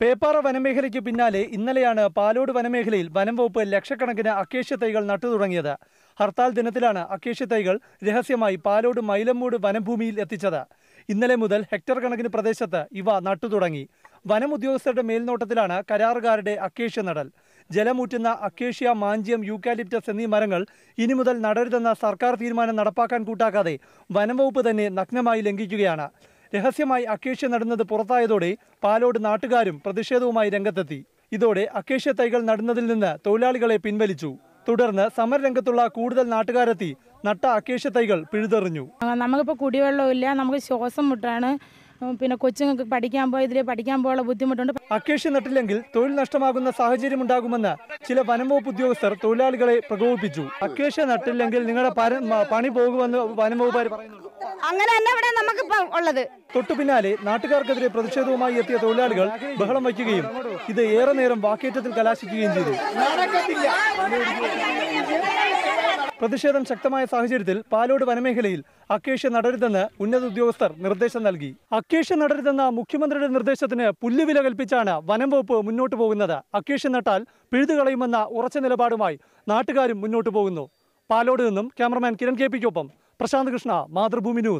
പേപ്പാറ വനമേഖലയ്ക്ക് പിന്നാലെ ഇന്നലെയാണ് പാലോട് വനമേഖലയിൽ വനം വകുപ്പ് ലക്ഷക്കണക്കിന് അക്കേഷ്യ തൈകൾ നട്ടു തുടങ്ങിയത്. ഹർത്താൽ ദിനത്തിലാണ് അക്കേഷ്യ തൈകൾ രഹസ്യമായി പാലോട് മൈലമ്മൂട് വനഭൂമിയിൽ എത്തിച്ചത്. ഇന്നലെ മുതൽ ഹെക്ടർ കണക്കിന് പ്രദേശത്ത് ഇവ നട്ടു തുടങ്ങി. വനം ഉദ്യോഗസ്ഥരുടെ മേൽനോട്ടത്തിലാണ് കരാറുകാരുടെ അക്കേഷ്യ നടൽ. ജലമൂറ്റുന്ന അക്കേഷ്യ മാഞ്ചിയം യൂക്കാലിപ്റ്റസ് എന്നീ മരങ്ങൾ ഇനി മുതൽ നടരുതെന്ന സർക്കാർ തീരുമാനം നടപ്പാക്കാൻ കൂട്ടാക്കാതെ വനംവകുപ്പ് തന്നെ നഗ്നമായി ലംഘിക്കുകയാണ്. രഹസ്യമായി അക്കേഷ്യ നടുന്നത് പുറത്തായതോടെ പാലോട് നാട്ടുകാരും പ്രതിഷേധവുമായി രംഗത്തെത്തി. ഇതോടെ അക്കേഷ്യ തൈകൾ നടുന്നതിൽ നിന്ന് തൊഴിലാളികളെ പിൻവലിച്ചു. തുടർന്ന് സമരരംഗത്തുള്ള കൂടുതൽ നാട്ടുകാരെത്തി നട്ട അക്കേഷ്യ തൈകൾ പിഴുതെറിഞ്ഞു. നമുക്കിപ്പോൾ കുടിവെള്ളമില്ല നമുക്ക് ശ്വാസം മുട്ടാണ്. പിന്നെ കൊച്ചുങ്ങൾക്ക് പഠിക്കാൻ പോയി ഇതിൽ പഠിക്കാൻ പോകാനുള്ള ബുദ്ധിമുട്ടുണ്ട്. അക്കേഷ്യ നട്ടില്ലെങ്കിൽ തൊഴിൽ നഷ്ടമാകുന്ന സാഹചര്യം ഉണ്ടാകുമെന്ന് ചില വനംവകുപ്പ് ഉദ്യോഗസ്ഥർ തൊഴിലാളികളെ പ്രകോപിപ്പിച്ചു. അക്കേഷ്യ നട്ടില്ലെങ്കിൽ നിങ്ങളുടെ പണി പോകുമെന്ന് വനംവകുപ്പുകാർ പറയുന്നു. അങ്ങനെ ഇവിടെ നമുക്ക് ഉള്ളത്. തൊട്ടു പിന്നാലെ നാട്ടുകാർക്കെതിരെ പ്രതിഷേധവുമായി എത്തിയ തൊഴിലാളികൾ ബഹളം വയ്ക്കുകയും ഇത് ഏറെ നേരം വാക്കേറ്റത്തിൽ കലാശിക്കുകയും ചെയ്തു. പ്രതിഷേധം ശക്തമായ സാഹചര്യത്തിൽ പാലോട് വനമേഖലയിൽ അക്കേഷ്യ നടരുതെന്ന് ഉന്നത ഉദ്യോഗസ്ഥർ നിർദ്ദേശം നൽകി. അക്കേഷ്യ നടരുതെന്ന മുഖ്യമന്ത്രിയുടെ നിർദ്ദേശത്തിന് പുല്ലുവില കൽപ്പിച്ചാണ് വനം വകുപ്പ് മുന്നോട്ട് പോകുന്നത്. അക്കേഷ്യ നട്ടാൽ പിഴുതു കളയുമെന്ന ഉറച്ച നിലപാടുമായി നാട്ടുകാരും മുന്നോട്ട് പോകുന്നു. പാലോട് നിന്നും ക്യാമറമാൻ കിരൺ കെ പിക്കൊപ്പം പ്രശാന്ത് കൃഷ്ണ മാതൃഭൂമി ന്യൂസ്.